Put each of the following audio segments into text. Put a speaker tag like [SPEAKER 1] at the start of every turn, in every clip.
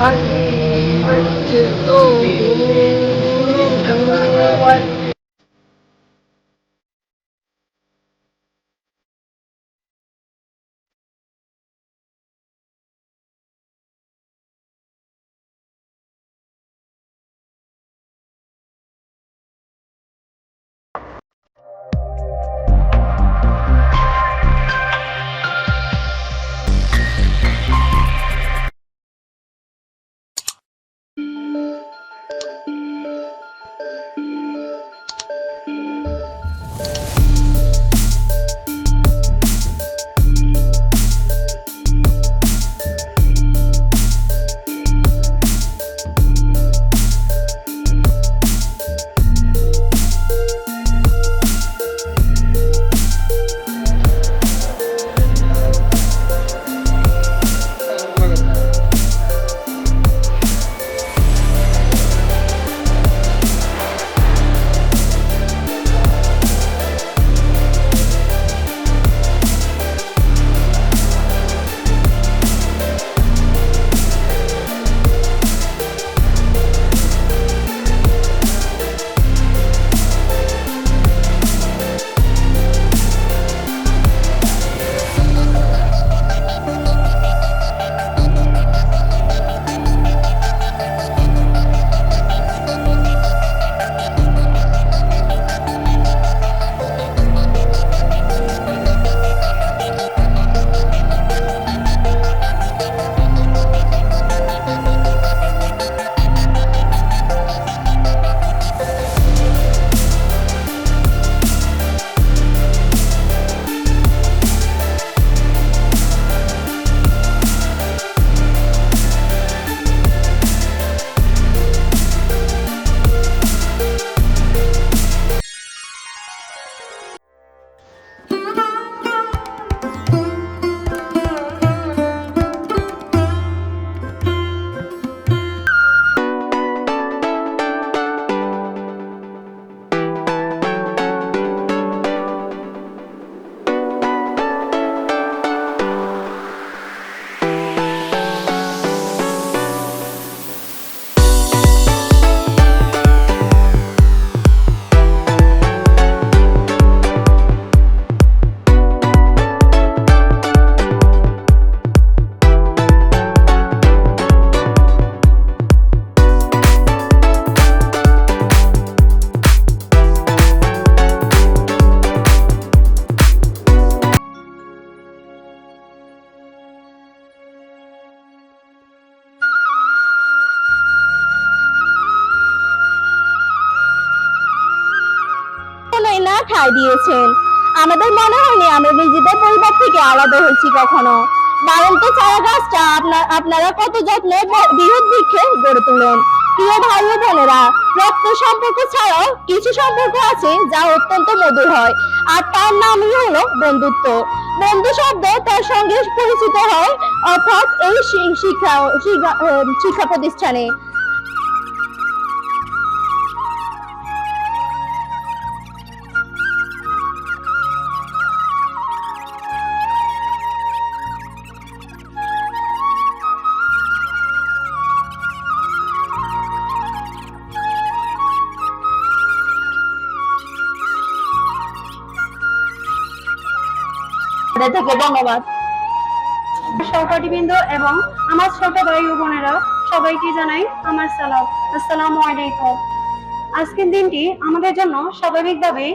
[SPEAKER 1] I need to
[SPEAKER 2] oh. be. Oh. দিয়েছেন আমাদের মনে হয়নি আমরা নিজেদের পরিবার থেকে আলাদা হয়েছি কখনো। বারন্ত চারা গাছটা আপনারা কত যত্নে বৃহৎ বৃক্ষে গড়ে তোলেন। প্রিয় ভাই বোনেরা, রক্ত সম্পর্ক ছাড়াও কিছু সম্পর্ক আছে যা অত্যন্ত মধুর হয়, আর তার নামই হলো বন্ধুত্ব। বন্ধু শব্দ তার সঙ্গে পরিচিত হয়, অর্থাৎ এই শিক্ষা শিক্ষা প্রতিষ্ঠানে। ধন্যবাদ।
[SPEAKER 3] এবং আমার ছোট ভাই ও বোনেরা সবাইকে জানাই আমার সালাম। আলাইকুম। আজকের দিনটি আমাদের জন্য স্বাভাবিকভাবে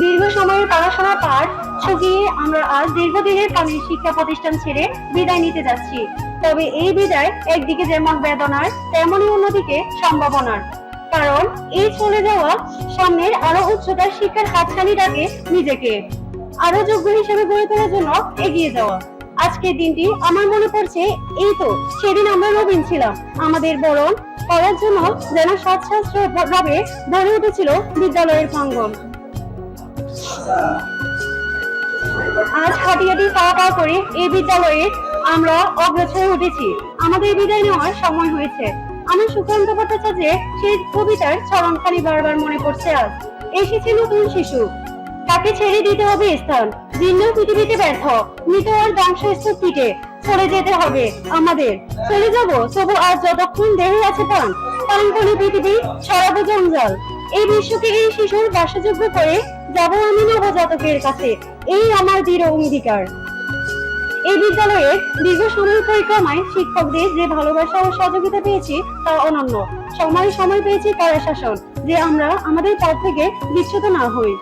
[SPEAKER 3] দীর্ঘ সময়ের পড়াশোনা পার শুকিয়ে আমরা আজ দীর্ঘদিনের কালীন শিক্ষা প্রতিষ্ঠান ছেড়ে বিদায় নিতে যাচ্ছি। তবে এই বিদায় একদিকে যেমন বেদনার তেমনই অন্যদিকে সম্ভাবনার। কারণ এই চলে যাওয়া সামনের আরও উচ্চতার শিক্ষার হাতছানি ডাকে নিজেকে আরও যোগ্য হিসেবে গড়ে তোলার জন্য এগিয়ে যাওয়া। আজকের দিনটি আমার মনে পড়ছে এই তো, সেদিন আমরা নবীন ছিলাম। আমাদের বরণ করার জন্য যেন সৎশাস্ত্র ভাবে উঠেছিল বিদ্যালয়ের প্রাঙ্গণ। আজ হাঁটি পাওয়া পাওয়া করে এই বিদ্যালয়ে আমরা অগ্রসর উঠেছি আমাদের বিদায় নেওয়ার সময় হয়েছে। আমার সুকান্ত ভট্টাচার্যের সেই কবিতার চরণখানি বারবার মনে পড়ছে আজ। এসেছে নতুন শিশু। তাকে ছেড়ে দিতে হবে স্থান। ভিন্ন পৃথিবীতে ব্যর্থ। মৃত আর ধ্বংসস্তূপ থেকে চলে যেতে হবে আমাদের। চলে যাব, তবু আর যতক্ষণ দেহে আছে প্রাণ প্রাণপণে পৃথিবী ছড়াবো জঞ্জাল। এই বিশ্বকে এই শিশুর বাসযোগ্য করে যাব আমি নবজাতকের কাছে। এই আমার দৃঢ় অঙ্গীকার। এই বিদ্যালয়ে দীর্ঘ সময় পরিক্রমায় শিক্ষকদের যে ভালোবাসা ও সহযোগিতা পেয়েছি, তা অনন্য। সময় সময় পেয়েছি কড়া শাসন, যে আমরা আমাদের পথ থেকে বিচ্ছুত না হই।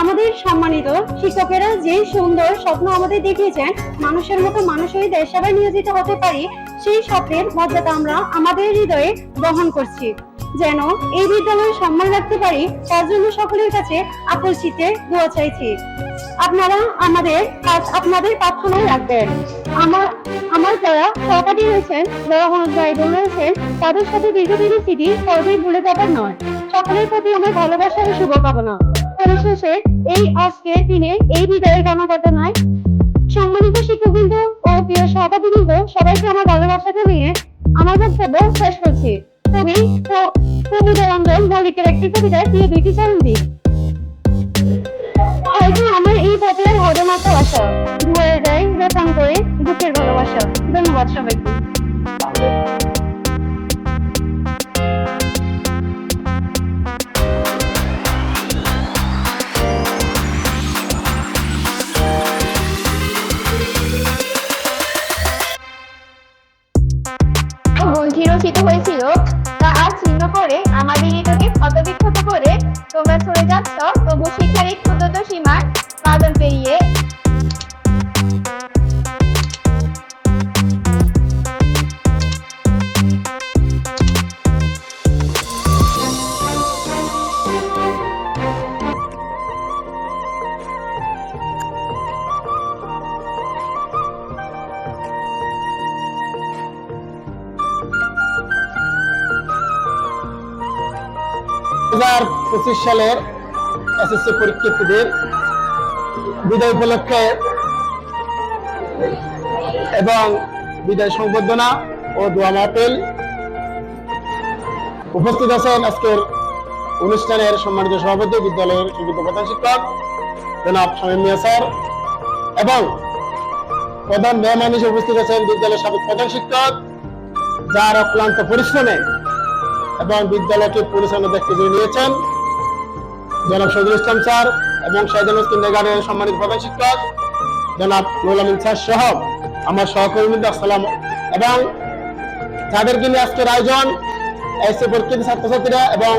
[SPEAKER 3] আমাদের সম্মানিত শিক্ষকেরা যে সুন্দর স্বপ্ন আমাদের দেখিয়েছেন, মানুষের মতো মানুষ হয়ে দেশ সেবায় নিয়োজিত হতে পারি, সেই স্বপ্নের মর্যাদা আমরা আমাদের হৃদয়ে বহন করছি। যেন এই বিদ্যালয়ে সম্মান রাখতে পারি, তার জন্য সকলের কাছে আকুল চিত্তে দোয়া চাইছি। আপনারা আমাদের আপনাদের প্রার্থনায় রাখবেন। আমার আমার যারা সহপাঠী রয়েছেন, যারা ভাই রয়েছেন, তাদের সাথে দীর্ঘদিনের স্মৃতি সর্বই ভুলে যাবার নয়। সকলের প্রতি আমার ভালোবাসা ও শুভকামনা। পরিশেষে এই আজকের দিনে এই বিদায়ের গণঘটনায় সম্মানিত শিক্ষকবৃন্দ ও প্রিয় সহপাঠীবৃন্দ, সবাইকে আমার ভালোবাসাকে নিয়ে আমার বক্তব্য শেষ করছি। তুমি প্রবিদারঞ্জন মল্লিকের একটি কবিতায় দিয়ে দুইটি চারণ দিই হয়তো আমার এই পথের মাত্র আশা দুয়ারে দেয় রোপণ করে বুকের ভালোবাসা ধন্যবাদ সবাইকে
[SPEAKER 2] রচিত হয়েছিল, তা আর ছিন্ন করে আমাদের হৃদয়কে ক্ষতবিক্ষত করে তোমরা সরে যাচ্ছ, তবু শিক্ষার এই ক্ষুদ্রত সীমার বাদল পেরিয়ে
[SPEAKER 1] পঁচিশ সালের এসএসসি পরীক্ষার্থীদের বিদায় উপলক্ষে এবং বিদায় সংবর্ধনা ও দোয়া মাহফিল উপস্থিত আছেন আজকের অনুষ্ঠানের সম্মানিত সভাপতি, বিদ্যালয়ের সুযোগ্য প্রধান শিক্ষক জনাব শামীম মিয়া স্যার এবং প্রধান মেহমান হিসেবে উপস্থিত আছেন বিদ্যালয়ের সাবেক প্রধান শিক্ষক, যার অক্লান্ত পরিশ্রমে এবং বিদ্যালয়কে পরিচালনা দেখতে নিয়েছেন। জনাব সজুল ইসলাম স্যার এবং শাহজাহান কিন্ডার গার্ডেনের সম্মানিত প্রধান শিক্ষক, জনাব আমিন স্যার সহ আমার সহকর্মীদের আসসালাম এবং যাদেরকে নিয়ে আজকের আয়োজন এসে পরীক্ষিত ছাত্রছাত্রীরা এবং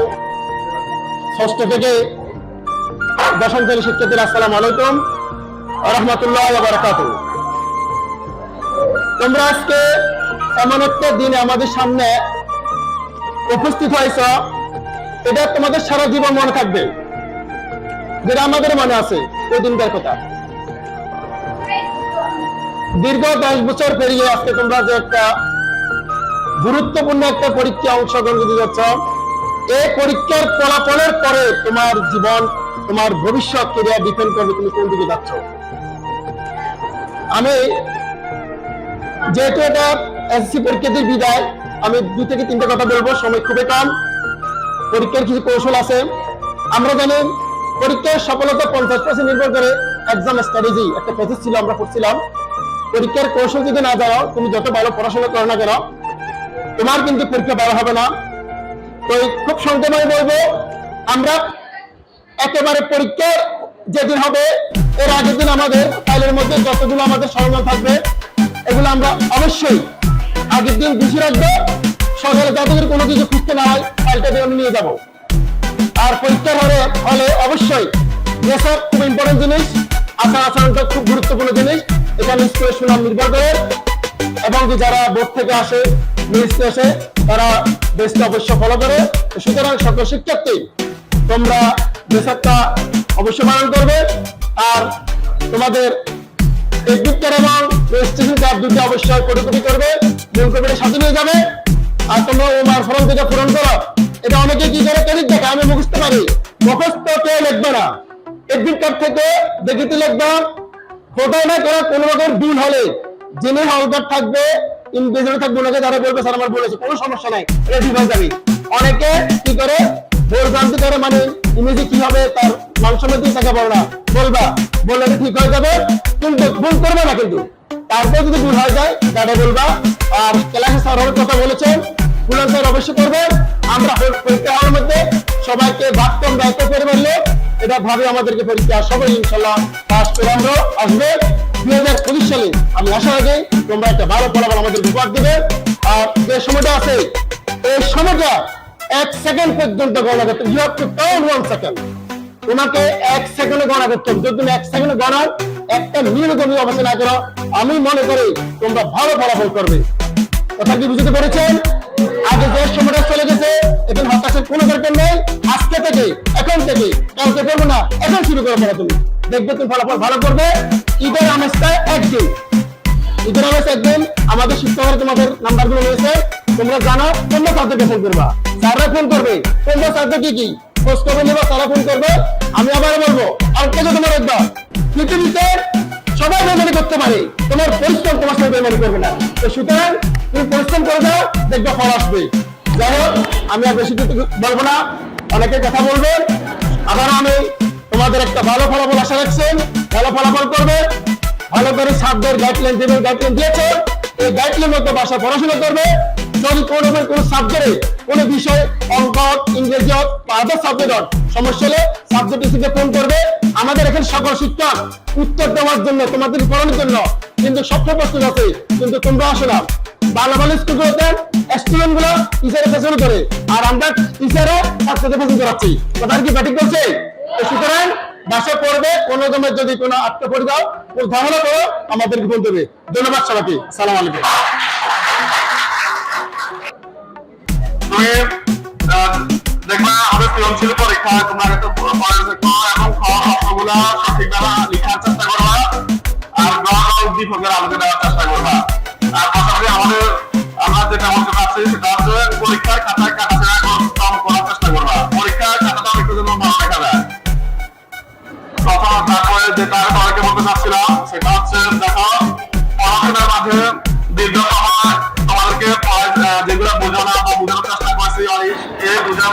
[SPEAKER 1] ষষ্ঠ থেকে দশম শ্রেণির শিক্ষার্থীরা আসসালাম আলাইকুম রহমতুল্লাহ বারাকাত তোমরা আজকে এমন একটা দিন আমাদের সামনে উপস্থিত হয়েছ, এটা তোমাদের সারা জীবন মনে থাকবে। যেটা আমাদের মনে আছে, ওই দিনকার কথা। দীর্ঘ দশ বছর পেরিয়ে আজকে তোমরা যে একটা গুরুত্বপূর্ণ একটা পরীক্ষা অংশগ্রহণ করতে যাচ্ছ এই পরীক্ষার ফলাফলের পরে তোমার জীবন, তোমার ভবিষ্যৎ কেরিয়ার ডিপেন্ড করবে তুমি কোন দিকে যাচ্ছ। আমি যেহেতু এটা এসএসসি পরীক্ষার্থীর বিদায়, আমি দুই থেকে তিনটা কথা বলব, সময় খুবই কম। পরীক্ষার কিছু কৌশল আছে। আমরা জানি পরীক্ষার সফলতা পঞ্চাশ পার্সেন্ট নির্ভর করে এক্সাম স্ট্র্যাটেজি একটা প্রসেস ছিল, আমরা পড়ছিলাম পরীক্ষার কৌশল যদি না জানো তুমি যত ভালো পড়াশোনা করো না কেন, তোমার কিন্তু পরীক্ষা ভালো হবে না। তো খুব সংক্ষেপে বলব, আমরা একেবারে পরীক্ষার যেদিন হবে, এর আগের দিন আমাদের ফাইলের মধ্যে যতগুলো আমাদের সরঞ্জাম থাকবে, এগুলো আমরা অবশ্যই আগের দিন গুছিয়ে রাখব। সকালে যতদিন কোনো কিছু খুঁজতে না হয় ফাইলটা দিয়ে আমি নিয়ে যাব। আর পরীক্ষার হলে হলে অবশ্যই এসব খুব ইম্পর্টেন্ট জিনিস। আচার আচরণটা খুব গুরুত্বপূর্ণ জিনিস। এখানে স্কুলের সুনাম নির্ভর করে। এবং যারা বোর্ড থেকে আসে মিনিস্ট্রি আসে, তারা দেশকে অবশ্য ফলো করে। সুতরাং সকল শিক্ষার্থী, তোমরা দেশটা অবশ্যই পালন করবে। আর তোমাদের কার্ড এবং রেজিস্ট্রেশন কার্ড দুটো অবশ্যই করবে। মূল কপিটা সাথে নিয়ে যাবে। আর তোমরা ওমার ফর্ম থেকে পূরণ করো। এটা অনেকে কি করে? ক্রেডিট দেখে আমি মুখস্থ পারি মুখস্থ কেউ লিখবে না? এডমিট কার্ড থেকে? দেখিতে লিখবে। ফটো না করে কোনো রকম ভুল হলে। যিনি হলদার থাকবে ইনভিজিবল থাকবে, ওনাকে বলবে, স্যার আমার বলেছে কোনো সমস্যা নাই। হয়ে যাবে অনেকে কি করে? করে মানে কি হবে, তার মান বলো না। বলবা, বললে ঠিক হয়ে যাবে, কিন্তু ভুল করবে না কিন্তু। তারপর যদি ভুল হয়ে যায় তাহলে বলবা, আর ক্লাসে স্যার কথা বলেছেন ভুল স্যার অবশ্যই করবে আমরা পরীক্ষা হলের মধ্যে। সবাইকে বাক্যম দায়িত্ব করে বললে এটা ভাবে আমাদেরকে পরীক্ষা সবাই ইনশাল্লাহ পাস করে আমরা আসবে। দুই হাজার পঁচিশ সালে, আমি আশা রাখি তোমরা একটা ভালো ফলাফল আমাদের উপহার দেবে। আর যে সময়টা আছে, এই সময়টা এক সেকেন্ড পর্যন্ত গণনা করতে you have to count one second তোমাকে এক সেকেন্ডে গণনা করতে হবে। যদি তুমি এক সেকেন্ডে গণার একটা মিনিট তুমি অবস্থা না করো, আমি মনে করি তোমরা ভালো ফলাফল করবে। কথা কি বুঝতে পেরেছেন? আগে যে সময়টা চলে গেছে, এখন হতাশার কোনো দরকার নেই। আজকে থেকে, এখন থেকে কালকে করব না, এখন শুরু করে পড়া তুমি। দেখবে তুমি ফলাফল ভালো করবে। ঈদের আমেজটায় একদিন। ঈদের আমেজ একদিন। আমাদের শিক্ষকরা তোমাদের নাম্বারগুলো রয়েছে। তোমরা জানো, তোমরা তাদেরকে ফোন করবা? স্যাররা ফোন করবে। তোমরা স্যারদের কি কি? খোঁজ খবর নেবা, তারা ফোন করবে। আমি আবার বলব আর কে তোমার একবার পৃথিবীতে সবাই বেমানি করতে পারে। তোমার পরিশ্রম তোমার সাথে বেমানি করবে না। তো সুতরাং তুমি পরিশ্রম করে দাও, দেখবে ফল আসবে। যাই হোক, আমি আর বেশি কিছু বলব না। অনেকে কথা বলবেন আবার আমি তোমাদের একটা ভালো ফলাফল আশা রাখছেন ভালো ফলাফল করবে। ভালো করে সাবজেক্ট গাইডলাইন দেবে গাইডলাইন দিয়েছে, এই গাইডলাইন মতো ভাষা পড়াশোনা করবে। যদি কোনো কোনো সাবজেক্টে কোনো বিষয় অঙ্ক ইংরেজি হোক বা আদার সাবজেক্ট হোক। সমস্যা হলে সাবজেক্ট হিসেবে ফোন করবে। আমাদের এখানে সকল শিক্ষক উত্তর দেওয়ার জন্য, তোমাদের পড়ানোর জন্য। কিন্তু সভ্য প্রস্তুত আছে, কিন্তু তোমরা আসো না। ভালো ভালো স্কুলগুলোতে স্টুডেন্টগুলো টিচারের পেছনে করে। আর আমরা টিচারে ছাত্রদের পেছনে করাচ্ছি। কথা কি ব্যাটিং করছে সুতরাং বাসে পড়বে কোন রকমের যদি কোনো কোনো ঝামেলা করো, আমাদেরকে ফোন দেবে ধন্যবাদ সবাইকে। সালাম আলাইকুম।
[SPEAKER 4] আহ, দেখবা আমাদের সৃজনশীল পরীক্ষা তোমরা হয়তো এবং খ অঙ্কগুলো সঠিকভাবে লেখার চেষ্টা করবা আর গ উদ্দীপকের আলোচনা দেওয়ার চেষ্টা করবা আর পাশাপাশি আমাদের আমরা যেটা আমাদের আছে সেটা হচ্ছে পরীক্ষার খাতায় কাটাছেড়া কম করার চেষ্টা করবা পরীক্ষার খাতাটা একটু যেন ভালো দেখা যায় তারপরে যে তার তোমাকে বলতে চাচ্ছিলাম সেটা হচ্ছে দেখো পড়াশোনার মাঝে দীর্ঘ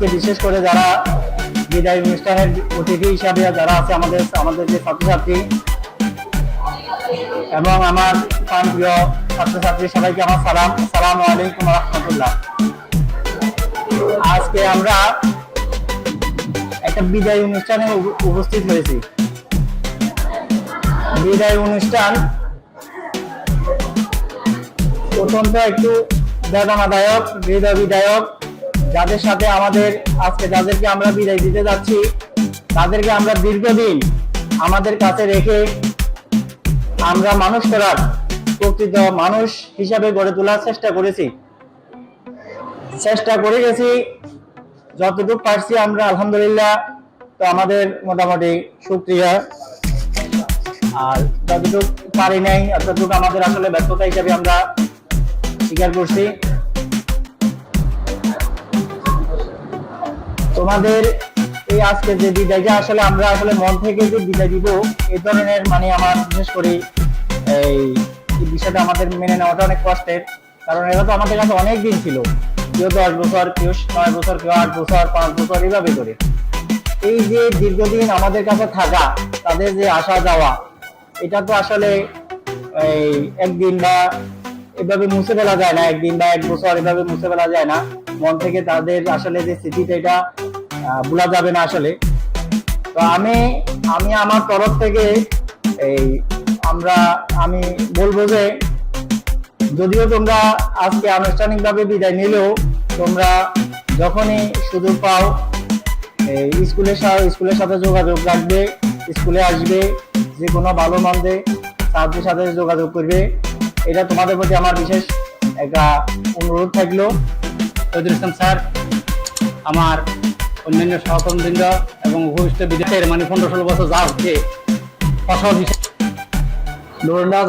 [SPEAKER 5] আজকে বিশেষ করে যারা বিদায় অনুষ্ঠানের অতিথি হিসাবে যারা আছে আমাদের আমাদের যে ছাত্রছাত্রী এবং আমার প্রিয় ছাত্রছাত্রী, সবাইকে আমার সালাম সালাম আলাইকুম রহমতুল্লাহ। আজকে আমরা একটা বিদায় অনুষ্ঠানে উপ- উপস্থিত হয়েছি। বিদায় অনুষ্ঠান অত্যন্ত একটু বেদনাদায়ক হৃদয় বিদায়ক যাদের সাথে আমাদের, আজকে যাদেরকে আমরা বিদায় দিতে যাচ্ছি, তাদেরকে আমরা দীর্ঘদিন আমাদের কাছে রেখে আমরা মানুষ করার প্রকৃত মানুষ হিসাবে গড়ে তোলার চেষ্টা করেছি। চেষ্টা করে গেছি, যতটুকু পারছি আমরা, আলহামদুলিল্লাহ, তো আমাদের মোটামুটি সুক্রিয়া। আর যতটুকু পারি নাই ততটুকু আমাদের আসলে ব্যর্থতা হিসাবে আমরা স্বীকার করছি। তোমাদের এই আজকে যে বিদায়টা, আসলে আমরা আসলে মন থেকে যে বিদায় দিব এই ধরনের মানে আমার বিশেষ করে এই বিষয়টা আমাদের মেনে নেওয়াটা অনেক কষ্টের। কারণ এরা তো আমাদের কাছে অনেক দিন ছিল। কেউ দশ বছর, কেউ নয় বছর, কেউ আট বছর, পাঁচ বছর এইভাবে করে। এই যে দীর্ঘদিন আমাদের কাছে থাকা, তাদের যে আসা যাওয়া, এটা তো আসলে এই একদিন বা এভাবে মুছে ফেলা যায় না। একদিন বা এক বছর এভাবে মুছে ফেলা যায় না। মন থেকে তাদের আসলে যে স্মৃতিটা, এটা ভোলা যাবে না আসলে। তো আমি আমি আমার তরফ থেকে এই আমরা, আমি বলব যে, যদিও তোমরা আজকে আনুষ্ঠানিকভাবে বিদায় নিলেও, তোমরা যখনই সুযোগ পাও স্কুলের সাথে স্কুলের সাথে যোগাযোগ রাখবে, স্কুলে আসবে, যে কোনো ভালো মন্দে স্যারদের সাথে যোগাযোগ করবে,
[SPEAKER 6] এটা তোমাদের প্রতি আমার বিশেষ একটা অনুরোধ থাকল। ইসলাম স্যার, আমার অন্যান্য সহকর্মীবৃন্দ এবং ভবিষ্যৎ বিদেশের মানে পনেরো ষোলো বছর যা হচ্ছে ফসল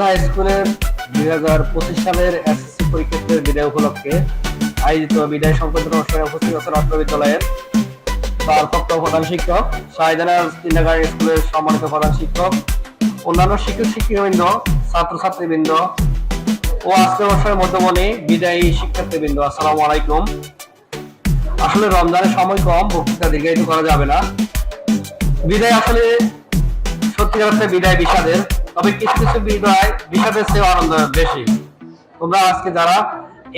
[SPEAKER 6] হাই স্কুলের দুই হাজার পঁচিশ সালের এসএসসি পরীক্ষার্থীর বিদায় উপলক্ষে আয়োজিত বিদায় সংবর্ধনা অনুষ্ঠানে উপস্থিত আছেন অত্র বিদ্যালয়ের ভারপ্রাপ্ত প্রধান শিক্ষক শাহিদানা কিন্ডারগার্ডেন স্কুলের সম্মানিত প্রধান শিক্ষক, অন্যান্য শিক্ষক শিক্ষিকাবৃন্দ, ছাত্রছাত্রীবৃন্দ ও আজকের বছরের মধ্যমণি বিদায়ী শিক্ষার্থীবৃন্দ। আসসালামু আলাইকুম। আসলে রমজানের সময় কম, বক্তৃতা দীর্ঘায়িত করা যাবে না। বিদায় আসলে সত্যিকার অর্থে বিদায় বিষাদের, তবে কিছু কিছু বিদায় বিষাদের চেয়ে আনন্দ বেশি। তোমরা আজকে যারা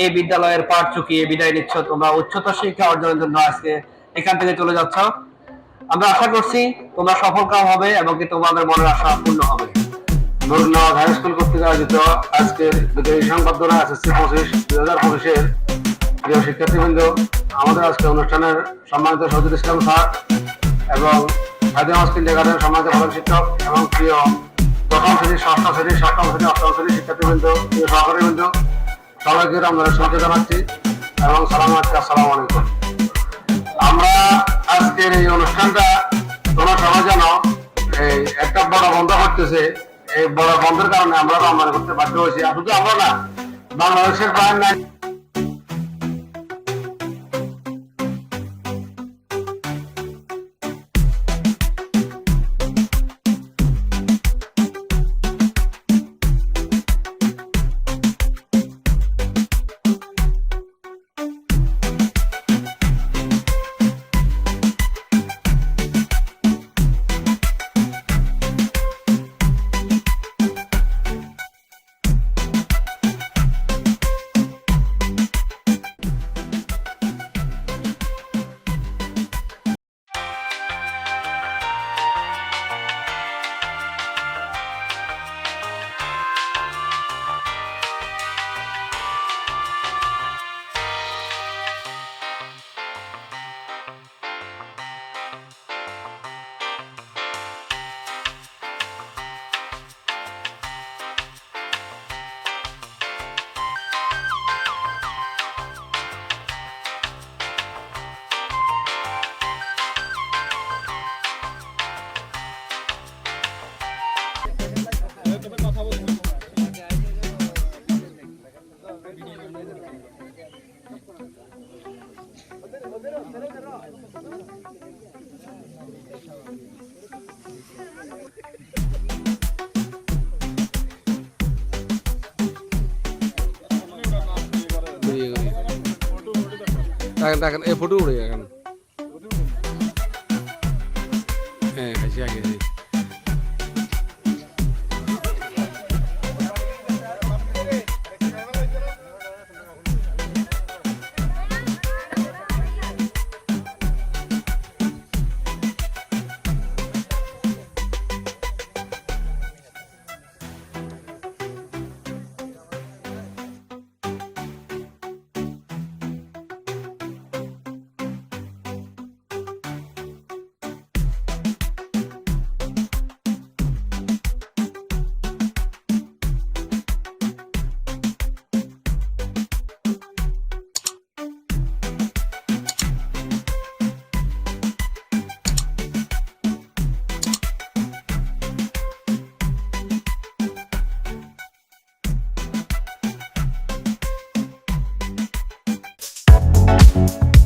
[SPEAKER 6] এই বিদ্যালয়ের পাঠ চুকিয়ে বিদায় নিচ্ছ, তোমরা উচ্চতর শিক্ষা অর্জনের জন্য আজকে এখান থেকে চলে যাচ্ছ। আমরা আশা করছি তোমরা সফল কাম হবে এবং কি তোমাদের মনের আশা পূর্ণ হবে।
[SPEAKER 7] নুরনাথ হাই স্কুল কর্তৃক আয়োজিত আজকের বিজয়ী সংবর্ধনা এসএসসি পঁচিশ দুই হাজার পঁচিশের প্রিয় শিক্ষার্থীবৃন্দ, আমাদের আজকে অনুষ্ঠানের সম্মানিত সজিদ ইসলাম স্যার এবং খাদিম হাসকিন ডেকারের সম্মানিত প্রধান শিক্ষক এবং প্রিয় প্রথম শ্রেণি ষষ্ঠ শ্রেণি সপ্তম শ্রেণি অষ্টম শ্রেণি শিক্ষার্থীবৃন্দ, প্রিয় সহকারীবৃন্দ সবাইকে রমজানের শুভেচ্ছা জানাচ্ছি এবং সালাম আছি আসসালামু আলাইকুম। আমরা আজকের এই অনুষ্ঠানটা তোমরা সবাই জানো, এই একটা বড় বন্ধ করতেছে এই বড় বন্ধের কারণে আমরা রমজান করতে বাধ্য হয়েছি। আর শুধু আমরা না, বাংলাদেশের প্রায়
[SPEAKER 8] എന്താക്കാൻ എപ്പോഴും വിളിയാക്കണം Thank